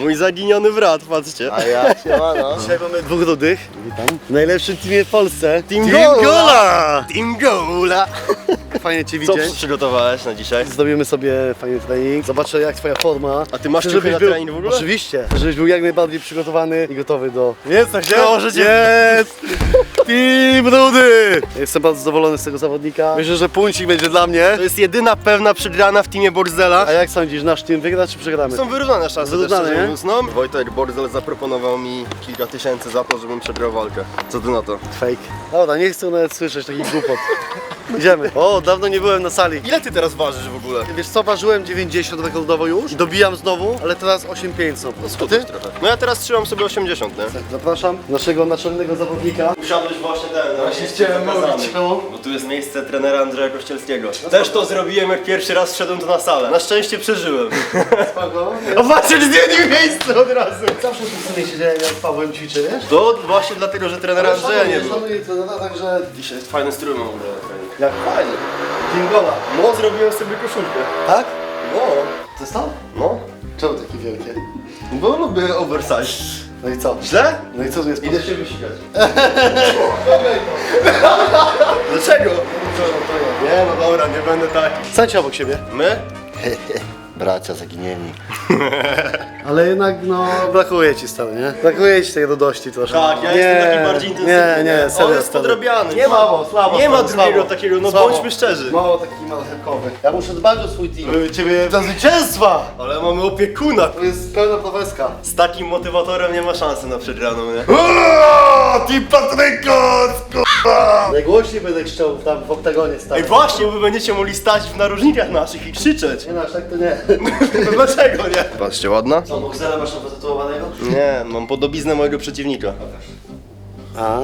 Mój zaginiony brat, patrzcie. A ja siemano. Dzisiaj mamy dwóch rudych. Witam. W najlepszym teamie w Polsce. Team Gola! Gola! Team Gola! Fajnie Cię Co widzieć. przygotowałeś na dzisiaj? Zrobimy sobie fajny trening. Zobaczę jak Twoja forma. A ty masz Chcę, żebyś na był- trening w ogóle? Oczywiście. Żebyś był jak najbardziej przygotowany i gotowy do... Jest tak się? Możecie- Jest! Team! Jestem bardzo zadowolony z tego zawodnika. Myślę, że puncik będzie dla mnie. To jest jedyna pewna przegrana w teamie Borzela. A jak sądzisz, nasz team wygra czy przegramy? Są wyrównane szanse, Wyrównane, też szczerze nie? mówiąc, no. Wojtek Borzel zaproponował mi kilka tysięcy za to, żebym przegrał walkę. Co ty na to? Fake. Dobra, nie chcę nawet słyszeć takich głupot. Idziemy. O, dawno nie byłem na sali. Ile ty teraz ważysz w ogóle? Wiesz co, ważyłem 90 rekordowo już, dobijam znowu, ale teraz 8,5 są. A ty? trochę. No ja teraz trzymam sobie 80, nie? Zapraszam naszego naczelnego zawodnika. Usiadłeś właśnie ten, no właśnie chciałem mówić. Bo tu jest miejsce trenera Andrzeja Kościelskiego. Też to zrobiłem, jak pierwszy raz wszedłem tu na salę. Na szczęście przeżyłem. Spoko. A patrz, zmienił miejsce od razu. Zawsze w tym samie siedziałem, jak z Pawłem ćwiczę, wiesz? To właśnie dlatego, że trenera Andrzeja nie było. Szanuję trenera, także Dzisiaj jest fajny strój mam w ogóle. Jak fajnie. Jingola. No, zrobiłem sobie koszulkę. Tak? No, jest to? no. Czemu takie wielkie? Bo lubię oversize. No i co? Źle? No i co tu jest? Idę się wysikać. Dlaczego? Nie, no dobra, nie będę taki. Stańcie obok siebie. My? Bracia zaginieni. Ale jednak, no, brakuje ci stary, nie? Brakuje ci tej radości troszkę. Tak, ja nie, jestem taki bardziej intensywny. Nie, nie, serio On jest stary. podrabiany. Nie ma, słabo, Nie ma drugiego słabo. takiego, no Słabo. bądźmy szczerzy. Mało taki marchewkowy. Ja muszę dbać o swój team. Żeby ciebie do zwycięstwa! Ale mamy opiekuna. To jest pełna profeska. Z takim motywatorem nie ma szansy na przegraną, nie? Ty Patrykos, Najgłośniej będę krzyczał tam w oktagonie stary. Ej właśnie, wy będziecie mogli stać w narożnikach naszych i krzyczeć. Nie no, aż tak to nie. No dlaczego nie? Patrzcie, ładna? Co, boksera masz wytytułowanego? Nie, mam podobiznę mojego przeciwnika. A,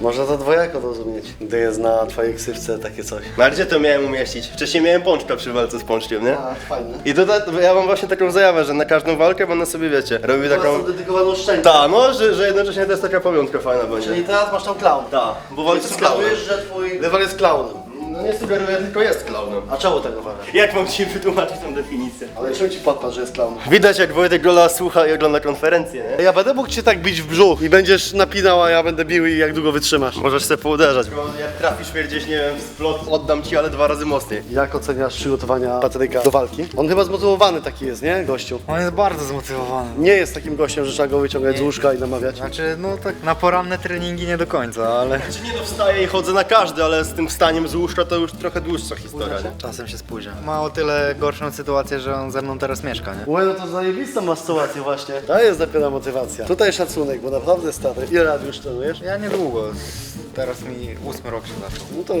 można to dwojako rozumieć, gdy jest na twojej ksywce takie coś. No ale gdzie to miałem umieścić? Wcześniej miałem pączka przy walce z pączkiem, nie? A, fajne. I to, to ja mam właśnie taką zajawę, że na każdą walkę będę sobie, wiecie, robił Taką taką... dedykowaną szczękę. Ta, no, że, że jednocześnie to jest taka pamiątka fajna będzie. Czyli teraz masz tam klaun. Ta, bo walczy z klaunem. że twój rywal jest klaunem. No nie sugeruję, tylko jest klaunem. A czemu tak uważasz? Jak mam ci wytłumaczyć tą definicję? Ale czemu ci podpadł, że jest klaunem? Widać jak Wojtek Gola słucha i ogląda konferencję, nie? Ja będę mógł cię tak bić w brzuch i będziesz napinał, a ja będę bił i jak długo wytrzymasz. Możesz sobie pouderzać. Jak trafisz mnie gdzieś, nie wiem, w splot, oddam ci, ale dwa razy mocniej. Jak oceniasz przygotowania Patryka do walki? On chyba zmotywowany taki jest, nie? Gościu. On jest bardzo zmotywowany. Nie jest takim gościem, że trzeba go wyciągać z łóżka i namawiać. Znaczy, no tak na poranne treningi nie do końca, ale Czy nie no wstaję i chodzę na każdy, ale z tym wstaniem z łóżka to już trochę dłuższa historia, nie? czasem się spóźnia. Ma o tyle gorszą sytuację, że on ze mną teraz mieszka, nie? Łe, no to zajebistą masz sytuację właśnie. To jest dopiero motywacja. Tutaj szacunek, bo naprawdę stary. Ile lat już trenujesz? Ja niedługo. Teraz mi ósmy rok się zaczął. No to,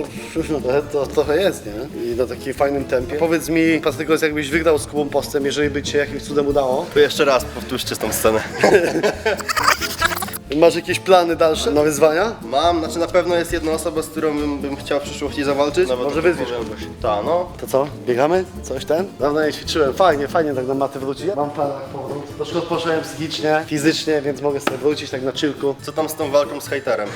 to, to trochę jest, nie? I na takim fajnym tempie. Powiedz mi, Patrykos, jakbyś wygrał z Kubą Postem, jeżeli by cię jakimś cudem udało. To jeszcze raz powtórzcie tą scenę. Masz jakieś plany dalsze na wyzwania? Mam, znaczy na pewno jest jedna osoba, z którą bym, bym chciał w przyszłości zawalczyć. Nawet Może o tym wyzwiesz powiem. kogoś. Ta, no. To co? Biegamy? Coś ten? Dawno nie ćwiczyłem. Fajnie, fajnie tak na matę wrócić. Mam plan na powrót. Troszkę odpocząłem psychicznie, fizycznie, więc mogę sobie wrócić tak na chillku. Co tam z tą walką z hejterem?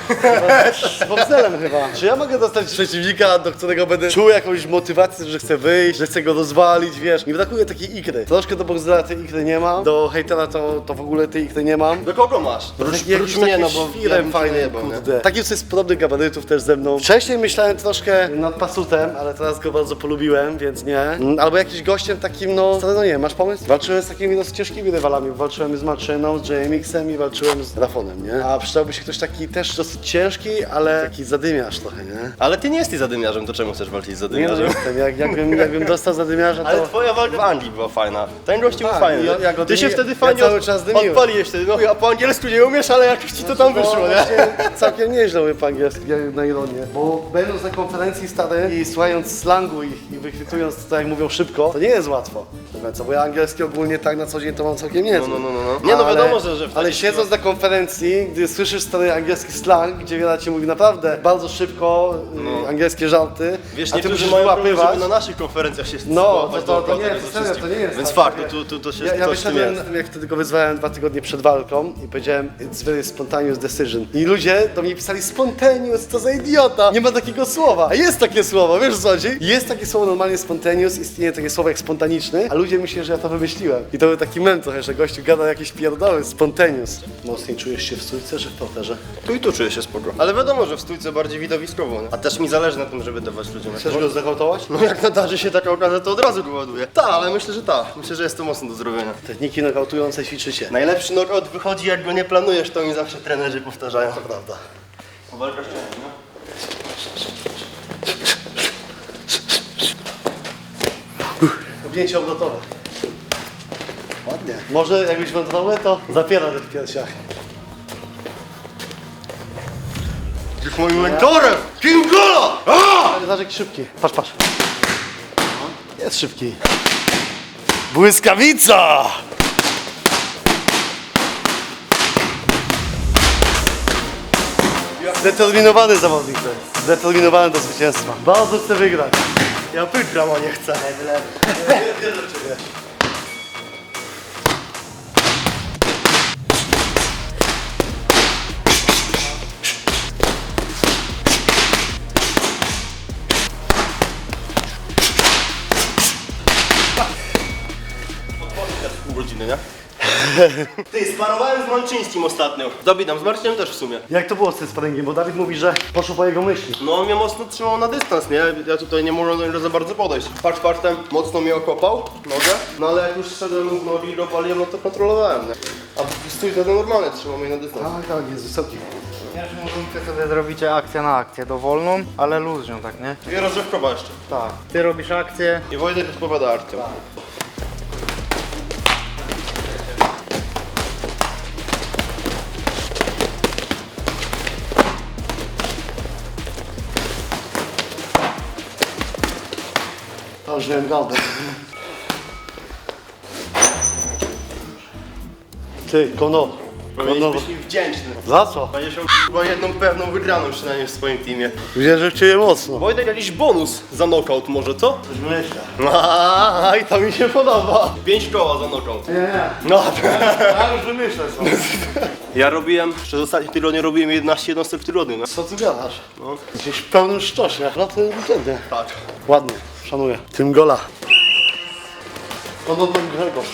Z bokserem chyba. Czy ja mogę dostać przeciwnika, do którego będę czuł jakąś motywację, że chcę wyjść, że chcę go rozwalić, wiesz? Mi brakuje takiej ikry. Troszkę do boksera tej ikry nie mam, do hejtera to, to w ogóle tej ikry nie mam. Do kogo masz? Prócz jakiś taki no bo cię fajny, nie? kurde. Taki co jest podobny gabarytów też ze mną. Wcześniej myślałem troszkę nad pasutem, ale teraz go bardzo polubiłem, więc nie. Mm, Albo jakiś gościem takim, no, stary, no nie, masz pomysł? Walczyłem z takimi dosyć ciężkimi rywalami. Walczyłem z Marczyną, z JMX-em i walczyłem z Rafonem, nie? A przydałby się ktoś taki też dosyć ciężki, ale taki zadymiarz trochę, nie? Ale ty nie jesteś zadymiarzem, to czemu chcesz walczyć z Nie no, zadymiarzem? jestem. Jak, jakbym, jakbym dostał zadymiarza, Ale to... twoja walka w Anglii była fajna. Ten gościu był Tak, fajny. ja- ja go Ty się dymi- wtedy ja fajnie cały od- czas dymiłem. odpaliłeś wtedy. No ja po angielsku nie umiesz, ale jakoś ci to tam No, wyszło, nie? Całkiem nieźle mówię po angielsku, jak na ironię. Bo będąc na konferencji stary i słuchając slangu ich i wychwytując to jak mówią szybko, to nie jest łatwo. do końca, Bo ja angielski ogólnie tak na co dzień to mam całkiem niezły. No, no, no, no. Nie no, wiadomo, że- że w Ale siedząc na konferencji, gdy słyszysz stary angielski slang, gdzie wiele ci mówi naprawdę bardzo szybko y, angielskie żarty, No. Wiesz, a ty niektórzy musisz mają problem, żeby na naszych konferencjach się No, to, to, to nie, to serio, to nie jest Więc tak, fakt, że- tu, tu, to się Ja, ja coś tym wyszedłem, jest. jak wtedy go wyzwałem dwa tygodnie przed walką i powiedziałem It's very jest spontaneous decision. I ludzie do mnie pisali spontaneous, to za idiota. Nie ma takiego słowa. A jest takie słowo, wiesz co chodzi? Jest takie słowo normalnie spontaneous, istnieje takie słowo jak spontaniczny, a ludzie myślą, że ja to wymyśliłem. I to był taki mem trochę, że gościu gada jakieś pierdoły, spontaneous. Mocniej czujesz się w stójce, że w parterze? Tu i tu czuję się spoko. Ale wiadomo, że w stójce bardziej widowiskowo, nie? A też mi zależy na tym, żeby dawać ludziom Chcesz go zdekautować? No jak nadarzy się taka okazja, to od razu go ładuję. Tak, ale myślę, że tak. Myślę, że jest to mocno do zrobienia. Techniki nokautujące ćwiczycie. Najlepszy knockout wychodzi, jak go nie planujesz, to mi zawsze trenerzy powtarzają. To prawda. Walka szczęścia, Objęcie obrotowe. Ładnie. Może jakbyś wątroble, to zapiera w piersiach. Jesteś moim mentorem! King Gola! Ale jaki szybki. Patrz, patrz. Jest szybki. Błyskawica! Zdeterminowany zawodnik to jest. Zdeterminowany do zwycięstwa. Bardzo chcę wygrać. Ja wygram, a nie chcę. Pół godziny, nie? Ty, sparowałem z Malczyńskim ostatnio. Zabidam, z Marcinem też w sumie. Jak to było z tym sparingiem? Bo Dawid mówi, że poszło po jego myśli. No on mnie mocno trzymał na dystans, nie? Ja tutaj nie mogłem do niego za bardzo podejść. Patrz, partem mocno mnie okopał, nogę, no ale jak już szedłem w nogi i go paliłem, no to kontrolowałem, nie? A stój to normalnie trzymał mnie na dystans. Tak, tak, jest wysoki. Pierwszą rundkę sobie zrobicie akcję na akcję, dowolną, ale luźną, tak nie? I rozrzewkowa jeszcze. Tak. Ty robisz akcję, I Wojtek odpowiada akcją. To już wiem galdę. Powinieneś być mi wdzięczny. Za co? Będziesz miał chyba jedną pewną wygraną przynajmniej w swoim teamie. Widzę, że czuję mocno. Wojtek, jakiś bonus za knockout może, co? Coś myślę. A, i to mi się podoba. Pięć koła za knockout. Nie, nie. No, Ja już wymyślę co. ja robiłem, przez ostatnie tygodnie robiłem 11 jednostek w tygodniu, no. Co ty gadasz? No. Jesteś w pełnym szczosie. No to weekendy. Tak. Ładnie, szanuję. Tym gola. Podobno Grzegorz.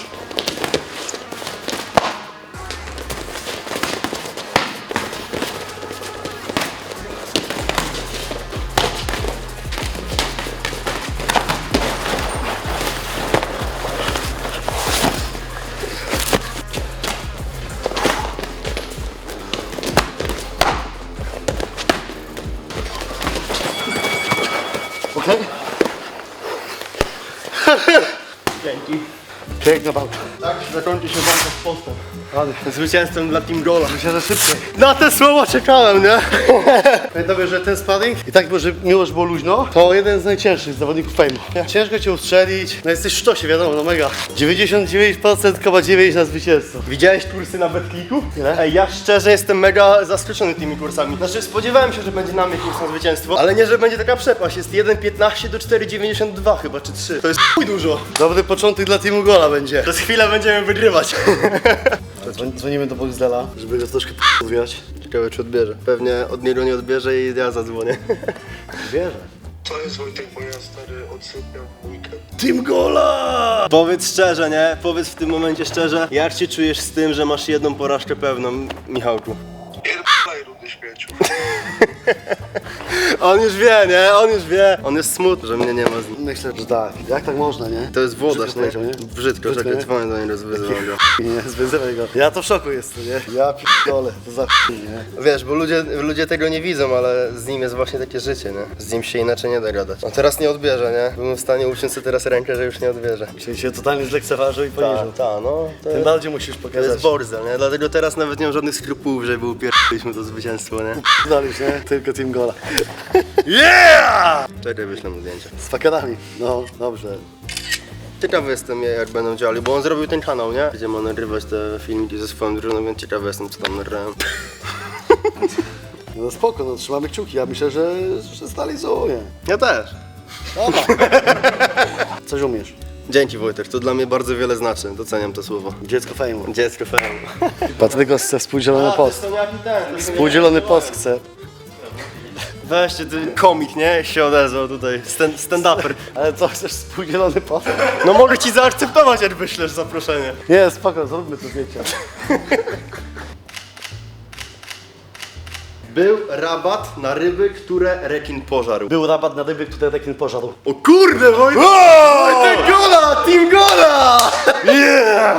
Piękna walka. Zakończy się walka z postem. Ładnie. Zwycięstwem dla Team Gola. Myślę, że szybciej. Na te słowa czekałem, nie? Pamiętam, że ten sparring i tak było, że miło, że było luźno, to jeden z najcięższych zawodników fejmu. Ciężko cię ustrzelić, no jesteś w sztosie, wiadomo, no mega. 99,9 na zwycięstwo. Widziałeś kursy na BetClicku? Ile? Ej, ja szczerze jestem mega zaskoczony tymi kursami. Znaczy spodziewałem się, że będzie na mnie kurs na zwycięstwo, ale nie, że będzie taka przepaść. Jest 1,15 do 4,92 chyba, czy 3. To jest chuj dużo. Dobry początek dla teamu gola będzie. Przez chwilę będziemy wygrywać. Dzwon- Dzwonimy do Boxdela, żeby go troszkę p***wiać. Ciekawe, czy odbierze. Pewnie od niego nie odbierze i ja zadzwonię. Wierzę. To jest Wojtek, bo ja stary odsypiam weekend. Team gola! Powiedz szczerze, nie? Powiedz w tym momencie szczerze, jak się czujesz z tym, że masz jedną porażkę pewną, Michałku? Pierdolaj rudy śmieciu. On już wie, nie? On już wie. On jest smutny, że mnie nie ma z nim. Myślę, że tak. Jak tak można, nie? To jest włodarz, Brzydko nie? powiedział, nie? Brzydko, Brzydko, czekaj, nie? dzwonię do niego, wyzywam go. Nie, zwyzywaj go. Ja to w szoku jestem, nie? Ja p***ole, to za p***, nie? Wiesz, bo ludzie, ludzie tego nie widzą, ale z nim jest właśnie takie życie, nie? Z nim się inaczej nie da gadać. On teraz nie odbierze, nie? Byłem w stanie uciąć sobie teraz rękę, że już nie odbierze. Czyli się totalnie zlekceważył i poniżył. Tak, ta, no. To Tym jest, bardziej musisz to pokazać. jest Borzel, nie? Dlatego teraz nawet nie mam żadnych skrupułów, żeby upierdoliśmy to zwycięstwo, nie? Daliś, nie? Tylko team gola. Yeah! Czekaj, wyślę mu zdjęcie. Z fakerami. No, dobrze. Ciekawy jestem, jak będą działali, bo on zrobił ten kanał, nie? Gdzie ma nagrywać te filmiki ze swoją drużyną, więc ciekawy jestem, co tam nagrałem. No spoko, no trzymamy kciuki. Ja myślę, że, że zrealizuje. Ja też. Dobra. Coś umiesz. Dzięki Wojtek, to dla mnie bardzo wiele znaczy, doceniam to słowo. Dziecko fejmu. Dziecko fajne. Patryko chce współdzielony post. Współdzielony post chce. Weźcie, ty komik, nie? Się odezwał tutaj, stand- stand-upper. Ale co, chcesz współdzielony post? No mogę ci zaakceptować, jak wyślesz zaproszenie. Nie, spoko, zróbmy to zdjęcia. Był rabat na ryby, które rekin pożarł. Był rabat na ryby, które rekin pożarł. O kurde, Wojtek! Wojtek Gola! Team Gola!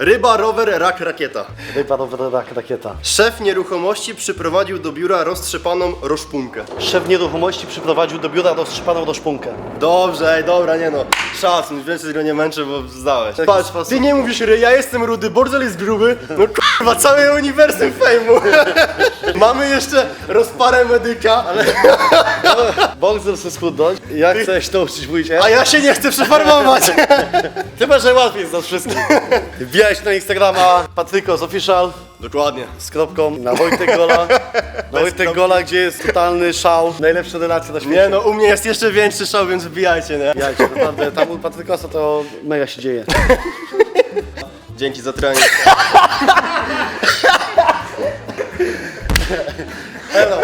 Ryba, rower, rak, rakieta. Ryba, rower, rak, rakieta. Szef nieruchomości przyprowadził do biura roztrzepaną roszpunkę. Szef nieruchomości przyprowadził do biura roztrzypaną roszpunkę. Dobrze, ej, dobra, nie no. Szacun, więcej go nie męczę, bo zdałeś. Patrz, ty nie mówisz ry, ja jestem rudy, Borzel jest gruby. No kurwa, całe uniwersum fejmu. Mamy jeszcze rozparę medyka, ale... Boxer chce schudnąć, ja chcę się nauczyć mówić a ja się nie chcę przefarmować. Chyba, że łatwiej jest nas wszystkich. Wbijać na Instagrama Patrykos Official Dokładnie. z kropką na Wojtek Gola. Na Wojtek Gola, gdzie jest totalny szał. Najlepsze relacje na świecie. Nie no, u mnie jest jeszcze większy szał, więc wbijajcie, nie? Jajcie, naprawdę, tam u Patrykosa to mega się dzieje. Dzięki za trening. Elo.